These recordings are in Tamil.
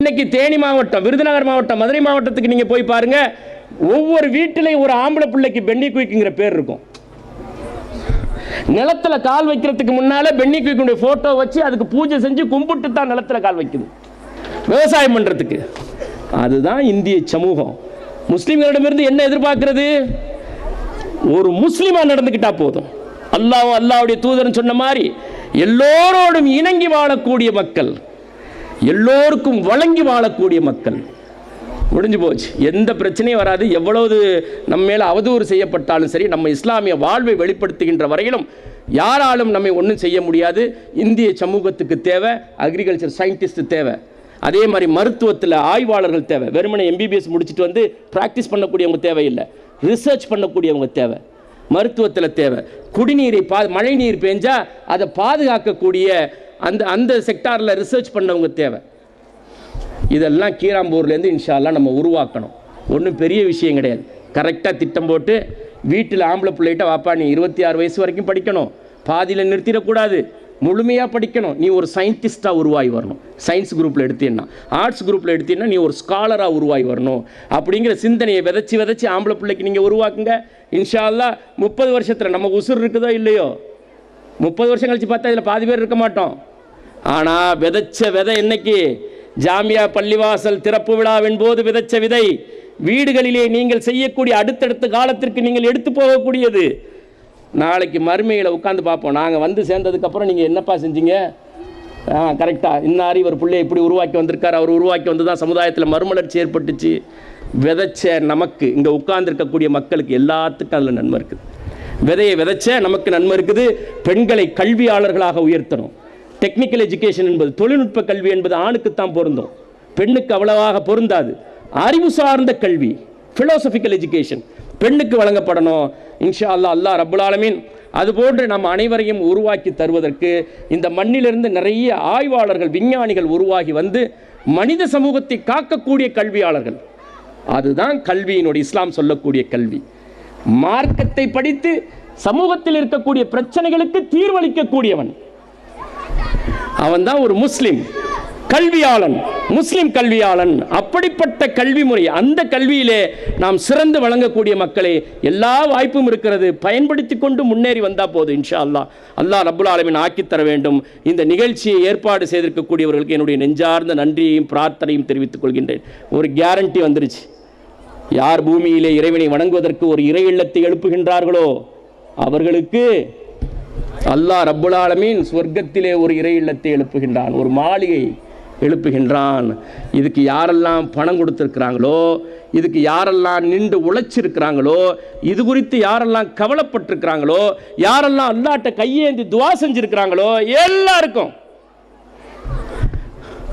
இன்னைக்கு தேனி மாவட்டம் விருதுநகர் மாவட்டம் மதுரை மாவட்டத்துக்கு நீங்க போய் பாருங்க. ஒவ்வொரு வீட்டிலையும் ஒரு ஆம்பளை பிள்ளைக்கு பெண்ணி குயிக்குங்கிற பேர் இருக்கும். நிலத்துல கால் வைக்கிறதுக்கு முன்னால பெண்ணி குயிக்குடைய போட்டோ வச்சு அதுக்கு பூஜை செஞ்சு கும்பிட்டு தான் நிலத்துல கால் வைக்குது. விவசாயம் பண்றதுக்கு. அதுதான் இந்திய சமூகம். முஸ்லீம்களிடமிருந்து என்ன எதிர்பார்க்கிறது? ஒரு முஸ்லீமா நடந்துக்கிட்டா போதும். அல்லாஹ் அல்லாவுடைய தூதரன் சொன்ன மாதிரி எல்லோரோடும் இணங்கி வாழக்கூடிய மக்கள். எல்லோருக்கும் வழங்கி வாழக்கூடிய மக்கள். முடிஞ்சு போச்சு. எந்த பிரச்சனையும் வராது. எவ்வளவு நம்ம மேல அவதூறு செய்யப்பட்டாலும் சரி நம்ம இஸ்லாமிய வாழ்வை வெளிப்படுத்துகின்ற வரையிலும் யாராலும் நம்மை ஒன்றும் செய்ய முடியாது. இந்திய சமூகத்துக்கு தேவை அக்ரிகல்ச்சர் சயின்டிஸ்ட் தேவை. அதே மாதிரி மருத்துவத்தில் ஆய்வாளர்கள் தேவை. வெறுமனை எம்பிபிஎஸ் முடிச்சுட்டு வந்து ப்ராக்டிஸ் பண்ணக்கூடியவங்க தேவையில்லை. ரிசர்ச் பண்ணக்கூடியவங்க தேவை. மருத்துவத்தில் தேவை. குடிநீரை பா மழை நீர் பேஞ்சால் அதை பாதுகாக்கக்கூடிய அந்த அந்த செக்டாரில் ரிசர்ச் பண்ணவங்க தேவை. இதெல்லாம் கீராம்பூர்லேருந்து இன்ஷால்லாம் நம்ம உருவாக்கணும். ஒன்றும் பெரிய விஷயம் கிடையாது. கரெக்டாக திட்டம் போட்டு வீட்டில் ஆம்பளை பிள்ளைகிட்ட வாப்பா நீ இருபத்தி ஆறு வயசு வரைக்கும் படிக்கணும். பாதியில் நிறுத்திடக்கூடாது. முழுமையாக படிக்கணும். நீ ஒரு சயின்டிஸ்ட்டாக உருவாகி வரணும். சயின்ஸ் குரூப்பில் எடுத்தீங்கன்னா ஆர்ட்ஸ் குரூப்பில் எடுத்தீங்கன்னா நீ ஒரு ஸ்காலராக உருவாகி வரணும். அப்படிங்கிற சிந்தனையை விதைச்சி விதைச்சி ஆம்பளை பிள்ளைக்கு நீங்கள் உருவாக்குங்க. இன்ஷால்லா முப்பது வருஷத்தில் நம்ம உசுர் இருக்குதோ இல்லையோ? முப்பது வருஷம் கழிச்சு பார்த்தா இதில் பாதி பேர் இருக்க மாட்டோம். ஆனால் விதைச்ச விதை என்னைக்கு ஜாமியா பள்ளிவாசல் திறப்பு விழாவின் போது விதைச்ச விதை வீடுகளிலே நீங்கள் செய்யக்கூடிய அடுத்தடுத்த காலத்திற்கு நீங்கள் எடுத்து போகக்கூடியது. நாளைக்கு மறுமையில் உட்காந்து பார்ப்போம். நாங்கள் வந்து சேர்ந்ததுக்கப்புறம் நீங்கள் என்னப்பா செஞ்சீங்க? ஆ கரெக்டாக இன்னார் இவர் பிள்ளையை இப்படி உருவாக்கி வந்திருக்கார். அவர் உருவாக்கி வந்து தான் சமுதாயத்தில் மறுமலர்ச்சி ஏற்பட்டுச்சு. விதைச்ச நமக்கு இங்கே உட்கார்ந்துருக்கக்கூடிய மக்களுக்கு எல்லாத்துக்கும் அதில் நன்மை இருக்குது. விதையை விதைச்ச நமக்கு நன்மை இருக்குது. பெண்களை கல்வியாளர்களாக உயர்த்தணும். டெக்னிக்கல் எஜுகேஷன் என்பது தொழில்நுட்ப கல்வி என்பது ஆணுக்குத்தான் பொருந்தும். பெண்ணுக்கு அவ்வளவாக பொருந்தாது. அறிவு சார்ந்த கல்வி ஃபிலோசபிக்கல் எஜுகேஷன் பெண்ணுக்கு வழங்கப்படணும். இன்ஷா அல்லா அல்லாஹ் ரப்புல் அதுபோன்று நம் அனைவரையும் உருவாக்கி தருவதற்கு இந்த மண்ணிலிருந்து நிறைய ஆய்வாளர்கள் விஞ்ஞானிகள் உருவாகி வந்து மனித சமூகத்தை காக்கக்கூடிய கல்வியாளர்கள். அதுதான் கல்வியினுடைய இஸ்லாம் சொல்லக்கூடிய கல்வி. மார்க்கத்தை படித்து சமூகத்தில் இருக்கக்கூடிய பிரச்சனைகளுக்கு தீர்வளிக்கக்கூடியவன். அவன் தான் ஒரு முஸ்லீம் கல்வியாளன் முஸ்லிம் கல்வியாளன். அப்படிப்பட்ட கல்வி முறை அந்த கல்வியிலே நாம் சிறந்து வழங்கக்கூடிய மக்களே எல்லா வாய்ப்பும் இருக்கிறது. பயன்படுத்தி கொண்டு முன்னேறி வந்தா போதும் இன்ஷா அல்லாஹ் அல்லாஹ் ரபுல் ஆலமின் ஆக்கித் தர வேண்டும். இந்த நிகழ்ச்சியை ஏற்பாடு செய்திருக்கக்கூடியவர்களுக்கு என்னுடைய நெஞ்சார்ந்த நன்றியையும் பிரார்த்தனையும் தெரிவித்துக் கொள்கின்றேன். ஒரு கேரண்டி வந்துருச்சு. யார் பூமியிலே இறைவனை வணங்குவதற்கு ஒரு இறை இல்லத்தை எழுப்புகின்றார்களோ அவர்களுக்கு அல்லாஹ் ரப்புலாலமீன் சொர்க்கத்திலே ஒரு இறை இல்லத்தை எழுப்புகின்றான் ஒரு மாளிகை எழுப்புகின்றான். இதுக்கு யாரெல்லாம் பணம் கொடுத்துருக்குறாங்களோ இதுக்கு யாரெல்லாம் நின்று உழைச்சிருக்கிறாங்களோ இது குறித்து யாரெல்லாம் கவலைப்பட்டிருக்கிறாங்களோ யாரெல்லாம் அல்லாட்ட கையேந்தி துவா செஞ்சுருக்கிறாங்களோ எல்லாருக்கும்.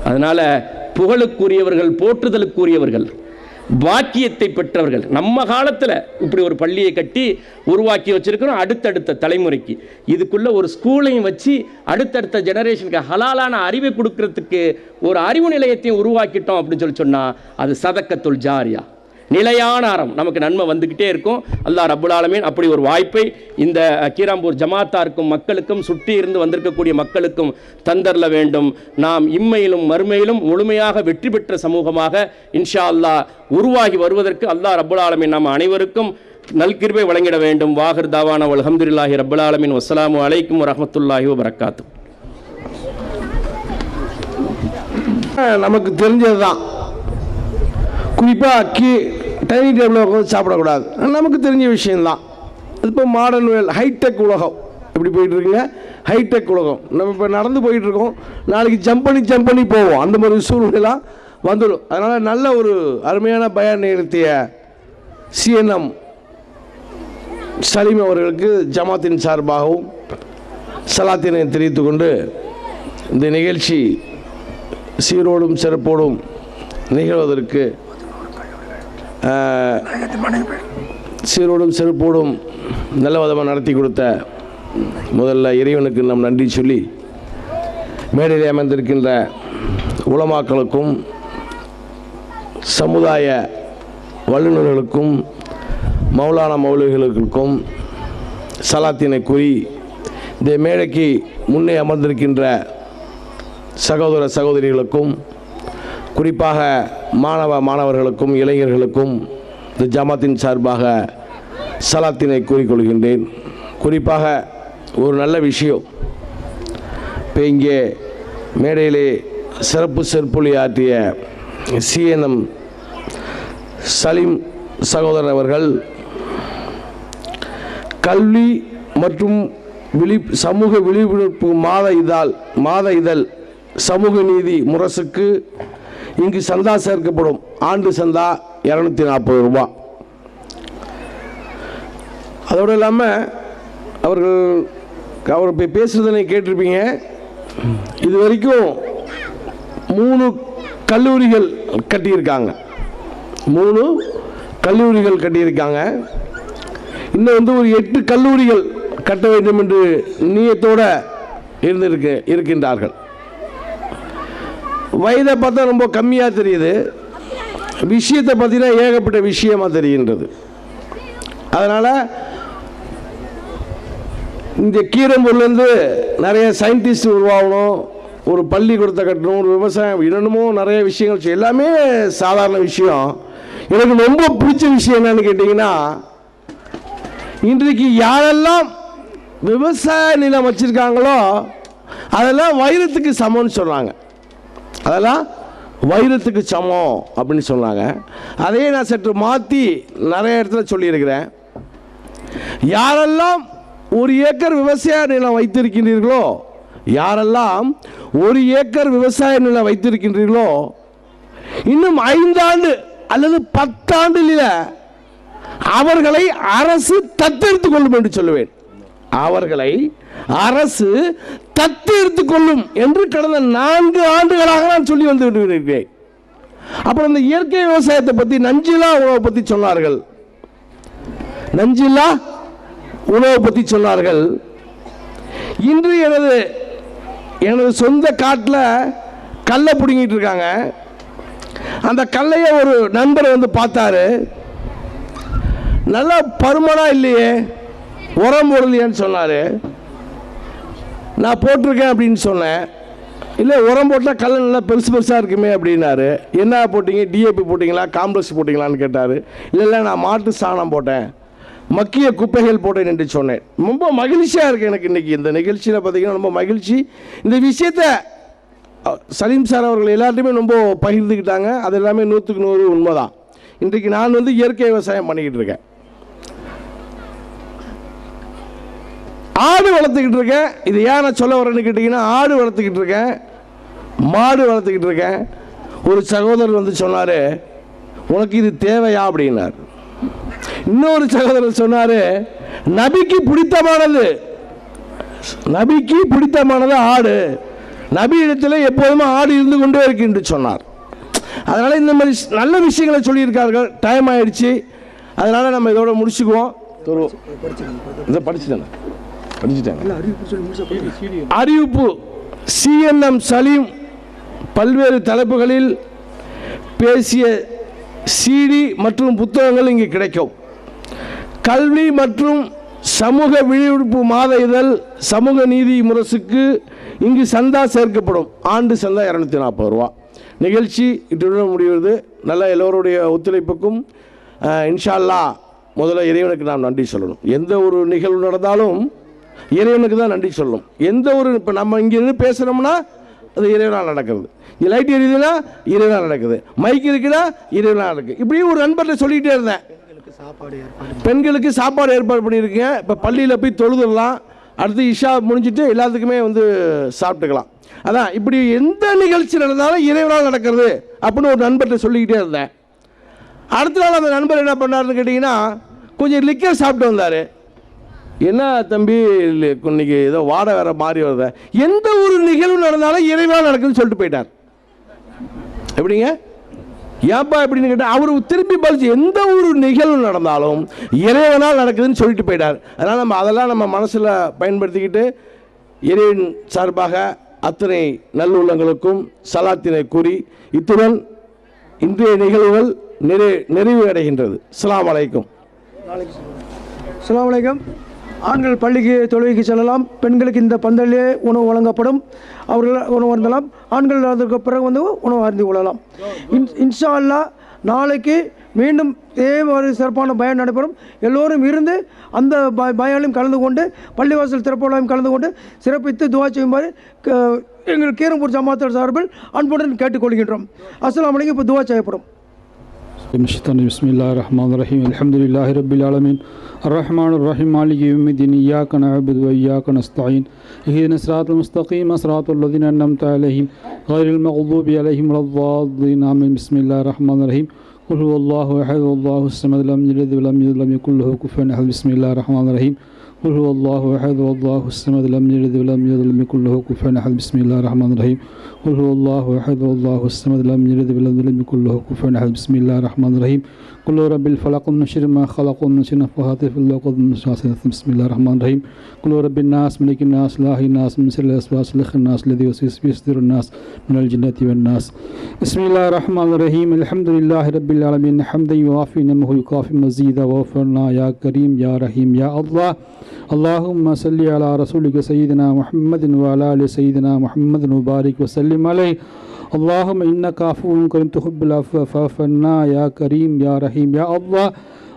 அதனால் புகழுக்குரியவர்கள் போற்றுதலுக்குரியவர்கள் பாக்கியத்தை பெற்றவர்கள். நம்ம காலத்தில் இப்படி ஒரு பள்ளியை கட்டி உருவாக்கி வச்சிருக்கிறோம் அடுத்தடுத்த தலைமுறைக்கு. இதுக்குள்ளே ஒரு ஸ்கூலையும் வச்சு அடுத்தடுத்த ஜெனரேஷனுக்கு ஹலாலான அறிவை கொடுக்கறதுக்கு ஒரு அறிவு நிலையத்தையும் உருவாக்கிட்டோம் அப்படின்னு சொல்லி சொன்னால் அது சதக்கத்துல் ஜாரியா. நிலையான அறம். நமக்கு நன்மை வந்துக்கிட்டே இருக்கும். அல்லாஹ் ரபுல் ஆலமீன் அப்படி ஒரு வாய்ப்பை இந்த கீராம்பூர் ஜமாத்தாருக்கும் மக்களுக்கும் சுற்றி இருந்து வந்திருக்கக்கூடிய மக்களுக்கும் தந்தரல வேண்டும். நாம் இம்மையிலும் மறுமையிலும் முழுமையாக வெற்றி பெற்ற சமூகமாக இன்ஷா அல்லாஹ் உருவாகி வருவதற்கு அல்லாஹ் ரபுல் ஆலமீன் நாம் அனைவருக்கும் நல்கிருபை வழங்கிட வேண்டும். வாகர் தாவான அல்ஹம்துலில்லாஹி ரபுல் ஆலமின். வஸ்ஸலாமு அலைக்கும் வரஹ்மத்துல்லாஹி வரகாத்து நமக்கு தெரிஞ்சது தான் குறிப்பாக கீ டைனிங் டேபிளில் உட்காந்து சாப்பிடக்கூடாது. நமக்கு தெரிஞ்ச விஷயம்தான். இப்போ மாடர்ன் வேல் ஹைடெக் உலகம். இப்படி போயிட்டுருக்குங்க. ஹைடெக் உலகம். நம்ம இப்போ நடந்து போயிட்டுருக்கோம். நாளைக்கு ஜம்ப் பண்ணி ஜம்ப் பண்ணி போவோம். அந்த மாதிரி சூழ்நிலாம் வந்துடும். அதனால் நல்ல ஒரு அருமையான பயன் நிறுத்திய சிஎன்எம் சலீம் அவர்களுக்கு ஜமாத்தின் சார்பாகவும் சலாத்தினை தெரிவித்து கொண்டு இந்த நிகழ்ச்சி சீரோடும் சிறப்போடும் நிகழ்வதற்கு சீரோடும் செருப்போடும் நல்ல விதமாக நடத்தி கொடுத்த முதல்ல இறைவனுக்கு நம் நன்றி சொல்லி மேடையில் அமர்ந்திருக்கின்ற உளமாக்களுக்கும் சமுதாய வல்லுநர்களுக்கும் மௌலான மௌலிகளுக்கும் சலாத்தினை கூறி இந்த மேடைக்கு முன்னே அமர்ந்திருக்கின்ற சகோதர சகோதரிகளுக்கும் குறிப்பாக மாணவ மாணவர்களுக்கும் இளைஞர்களுக்கும் இந்த ஜமாத்தின் சார்பாக சலாத்தினை கூறிக்கொள்கின்றேன். குறிப்பாக ஒரு நல்ல விஷயம். இப்போ இங்கே மேடையிலே சிறப்பு செற்பொழி ஆற்றிய சிஎன்எம் சலீம் சகோதரர் அவர்கள் கல்வி மற்றும் விழி சமூக விழிப்புணர்வு மாத இதழ் மாத இதழ் சமூக நீதி முரசுக்கு இங்கு சந்தா சேர்க்கப்படும் ஆண்டு சந்தா இரநூத்தி நாற்பது ரூபா. அதோடு இல்லாமல் அவர்கள் அவர் இப்போ பேசுகிறத கேட்டிருப்பீங்க. இது வரைக்கும் மூணு கல்லூரிகள் கட்டியிருக்காங்க. மூணு கல்லூரிகள் கட்டியிருக்காங்க. இன்னும் வந்து ஒரு எட்டு கல்லூரிகள் கட்ட வேண்டும் என்று நீயத்தோட இருந்திருக்கு இருக்கின்றார்கள். வயதை பார்த்தா ரொம்ப கம்மியாக தெரியுது. விஷயத்தை பார்த்தீங்கன்னா ஏகப்பட்ட விஷயமாக தெரிகின்றது. அதனால் இந்த கீரம்பூர்லேருந்து நிறைய சயின்டிஸ்ட் உருவாகணும் ஒரு பள்ளிக்கூடத்தை கட்டணும் ஒரு விவசாயம் என்னென்னமோ நிறைய விஷயங்கள் எல்லாமே சாதாரண விஷயம். எனக்கு ரொம்ப பிடிச்ச விஷயம் என்னன்னு கேட்டிங்கன்னா இன்றைக்கு யாரெல்லாம் விவசாய நிலம் வச்சுருக்காங்களோ அதெல்லாம் வைரத்துக்கு சமம்னு சொல்கிறாங்க அதெல்லாம் வைரத்துக்கு சமம் அப்படின்னு சொன்னாங்க. அதையே நான் சற்று மாற்றி நிறைய இடத்துல சொல்லியிருக்கிறேன். யாரெல்லாம் ஒரு ஏக்கர் விவசாய நிலம் வைத்திருக்கின்றீர்களோ யாரெல்லாம் ஒரு ஏக்கர் விவசாய நிலம் வைத்திருக்கின்றீர்களோ இன்னும் ஐந்தாண்டு அல்லது பத்தாண்டில் அவர்களை அரசு தத்தெடுத்துக் கொள்ளும் என்று சொல்லுவேன். அவர்களை அரசு தத்தெடுத்துக் கொள்ளும் என்று கடந்த நான்கு ஆண்டுகளாக நான் சொல்லி வந்து கொண்டிருக்கிறேன் அப்புறம் இந்த இயற்கை விவசாயத்தை பற்றி நஞ்சிலா உணவை பற்றி சொன்னார்கள். நஞ்சில்லா உணவை பற்றி சொன்னார்கள். இன்று எனது எனது சொந்த காட்டில் கல்லை பிடுங்கிட்டு இருக்காங்க. அந்த கல்லையை ஒரு நண்பர் வந்து பார்த்தாரு. நல்லா பருமனா இல்லையே? உரம் போடலையான்னு சொன்னார். நான் போட்டிருக்கேன் அப்படின்னு சொன்னேன். இல்லை உரம் போட்டால் கல் நல்லா பெருசு பெருசாக இருக்குமே அப்படின்னாரு. என்ன போட்டீங்க? டிஏபி போட்டிங்களா? காம்ப்ளெக்ஸ் போட்டிங்களான்னு கேட்டார். இல்லை இல்லை நான் மாட்டு சாணம் போட்டேன். மக்கிய குப்பைகள் போட்டேன் என்று சொன்னேன். ரொம்ப மகிழ்ச்சியாக இருக்குது எனக்கு இன்றைக்கி இந்த நிகழ்ச்சியில் பார்த்தீங்கன்னா ரொம்ப மகிழ்ச்சி. இந்த விஷயத்தை சலீம் சார் அவர்கள் எல்லாத்தையுமே ரொம்ப பகிர்ந்துக்கிட்டாங்க. அது எல்லாமே நூற்றுக்கு நூறு உண்மைதான். இன்றைக்கு நான் வந்து இயற்கை விவசாயம் பண்ணிக்கிட்டு இருக்கேன். ஆடு வளர்த்துக்கிட்டு இருக்கேன். இது ஏன் நான் சொல்ல வரேன்னு கேட்டிங்கன்னா ஆடு வளர்த்துக்கிட்டு இருக்கேன். மாடு வளர்த்துக்கிட்டு இருக்கேன். ஒரு சகோதரர் வந்து சொன்னார் உனக்கு இது தேவையா? அப்படின்னார். இன்னொரு சகோதரர் சொன்னார் நபிக்கு பிடித்தமானது. நபிக்கு பிடித்தமானது ஆடு. நபி இடத்துல எப்போதுமே ஆடு இருந்து கொண்டே இருக்கு என்று சொன்னார். அதனால் இந்த மாதிரி நல்ல விஷயங்களை சொல்லியிருக்கார்கள். டைம் ஆயிடுச்சு. அதனால் நம்ம இதோட முடிச்சுக்குவோம். இதை படிச்சுட்டேன் படிச்சுட்டேன் அறிவிப்பு சிஎன்எம் சலீம் பல்வேறு தலைப்புகளில் பேசிய சிடி மற்றும் புத்தகங்கள் இங்கு கிடைக்கும். கல்வி மற்றும் சமூக விழிப்புணர்வு மாத இதழ் சமூக நீதி முரசுக்கு இங்கு சந்தா சேர்க்கப்படும். ஆண்டு சந்தா இரநூத்தி நாற்பது ரூபா. நிகழ்ச்சி இத்துடன் முடிவது நல்ல எல்லோருடைய ஒத்துழைப்புக்கும் அஹ், இன்ஷா அல்லாஹ் முதல்ல இறைவனுக்கு நாம் நன்றி சொல்லணும். எந்த ஒரு நிகழ்வு நடந்தாலும் இறைவனுக்கு தான் நன்றி சொல்லணும் எந்த ஒரு இப்போ நம்ம இங்கே இருந்து பேசுகிறோம்னா அது இறைவனால் நடக்கிறது. லைட் எரியுதுன்னா இறைவனால் நடக்குது. மைக் இருக்குன்னா இறைவனால் நடக்குது இப்படி ஒரு நண்பர்கிட்ட சொல்லிக்கிட்டே இருந்தேன். பெண்களுக்கு சாப்பாடு ஏற்பாடு பண்ணியிருக்கேன். இப்போ பள்ளியில் போய் தொழுதுடலாம். அடுத்து இஷா முடிஞ்சிட்டு எல்லாத்துக்குமே வந்து சாப்பிட்டுக்கலாம். அதான் இப்படி எந்த நிகழ்ச்சி நடந்தாலும் இறைவனால் நடக்கிறது அப்படின்னு ஒரு நண்பர்கிட்ட சொல்லிக்கிட்டே இருந்தேன். அடுத்த நாள் அந்த நண்பர் என்ன பண்ணாருன்னு கேட்டிங்கன்னா கொஞ்சம் லிக்கர் சாப்பிட்டு வந்தார். என்ன தம்பி இன்னைக்கு ஏதோ வாட வேற மாறி வருத. எந்த ஒரு நிகழ்வு நடந்தாலும் இறைவனால் நடக்குதுன்னு சொல்லிட்டு போயிட்டார். எப்படிங்க? ஏன்பா எப்படின்னு கேட்டால் அவர் திருப்பி பதிச்சு எந்த ஒரு நிகழ்வு நடந்தாலும் இறைவனால் நடக்குதுன்னு சொல்லிட்டு போயிட்டார். அதனால் நம்ம அதெல்லாம் நம்ம மனசில் பயன்படுத்திக்கிட்டு இறைவன் சார்பாக அத்தனை நல்லுள்ளங்களுக்கும் சலாத்தினை கூறி இத்துடன் இன்றைய நிகழ்வுகள் நிறை நிறைவு அடைகின்றது அஸ்ஸலாமு அலைக்கும். அஸ்ஸலாமு அலைக்கும். ஆண்கள் பள்ளிக்கு தொழுகைக்கு செல்லலாம். பெண்களுக்கு இந்த பந்தலிலே உணவு வழங்கப்படும். அவர்கள் உணவு அருந்தலாம் ஆண்கள் அதற்கு பிறகு வந்து உணவு அறிந்து கொள்ளலாம். இன் இன்ஷா அல்லா நாளைக்கு மீண்டும் இதே ஒரு சிறப்பான பயம் நடைபெறும். எல்லோரும் இருந்து அந்த ப பயாலையும் கலந்து கொண்டு பள்ளிவாசல் திறப்புகளையும் கலந்து கொண்டு சிறப்பித்து துவா செய்யுமாறு எங்கள் கீரம்பூர் ஜமாத்தர் சார்பில் அன்புடன் கேட்டுக்கொள்கின்றோம். அஸ்லாம் வலைக்கும் இப்போ துவா செய்யப்படும். بسم اللہ الرحمن الرحیم. الحمد للہ رب العالمین. الرحمن الرحیم، مالک یوم الدین. ایاک نعبد و ایاک اهدنا الصراط المستقیم، صراط الذین انعمت علیہم، غیر المغضوب علیہم ولا الضالین. آمین. بسم اللہ الرحمن الرحیم. قل هو اللہ احد اللہ الصمد لم یلد ولم یولد له کفوا احد. بسم اللہ الرحمن الرحیم. قل هو الله أحد الله الصمد لم يلد ولم يولد ولم يكن له كفوا أحد. بسم الله الرحمن الرحيم. قل هو الله أحد الله الصمد لم يلد ولم يولد ولم يكن له كفوا أحد. بسم الله الرحمن الرحيم. قل رب الفلق من شر ما خلق ومن شر نفاثات في العقد من شر بسم الله الرحمن الرحيم. قل رب الناس ملك الناس إله الناس من شر الوسواس الخناس الذي يوسوس في صدور الناس من الجنة والناس. بسم الله الرحمن الرحيم. الحمد لله رب العالمين. حمدا يوافي نعمه يكافي مزيدا وغفرنا يا كريم يا رحيم يا الله. اللهم صل على رسولك سيدنا محمد وعلى آل سيدنا محمد وبارك وسلم عليه. اللهم إنك عفو كريم تحب العفو فاعف عنا يا كريم يا رحيم يا الله.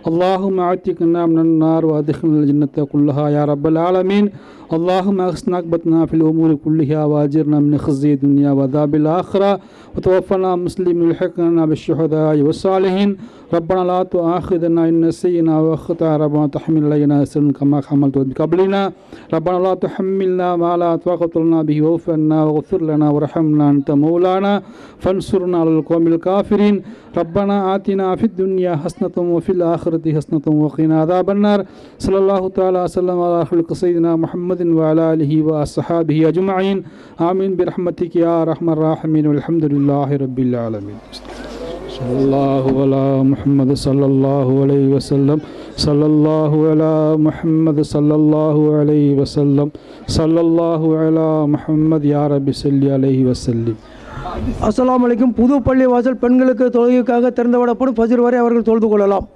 اللهم اعتقنا من النار وأدخلنا الجنة كلها يا رب العالمين. اللهم اغسنا عقبتنا في الأمور كلها وأجرنا من خزي الدنيا وعذاب الآخرة وتوفنا مسلمين الحقنا بالشهداء والصالحين. ربنا لا تؤاخذنا إن نسينا وأخطأ ربنا تحمل علينا إسرا كما حملت بقبلنا ربنا لا تحملنا ما لا طاقه لنا به واعف عنا واغفر لنا وارحمنا أنت مولانا. فانصرنا على القوم الكافرين. ربنا آتنا في الدنيا حسنة وفي الآخرة حسنة وقنا عذاب النار. صلى الله تعالى وسلم على خلق سيدنا محمد وعلى آله وأصحابه أجمعين آمين برحمتك يا أرحم الراحمين والحمد لله رب العالمين صلى الله على محمد صلى الله عليه وسلم صلى الله على محمد صلى الله عليه وسلم صلى الله على محمد يا رب صل عليه وسلم அஸ்ஸலாமு அலைக்கும் புது பள்ளி வாசல் பெண்களுக்கு தொழுகைக்காக திறந்துவிடப்படும் ஃபஜ்ர் வரை அவர்கள் தொழுது கொள்ளலாம்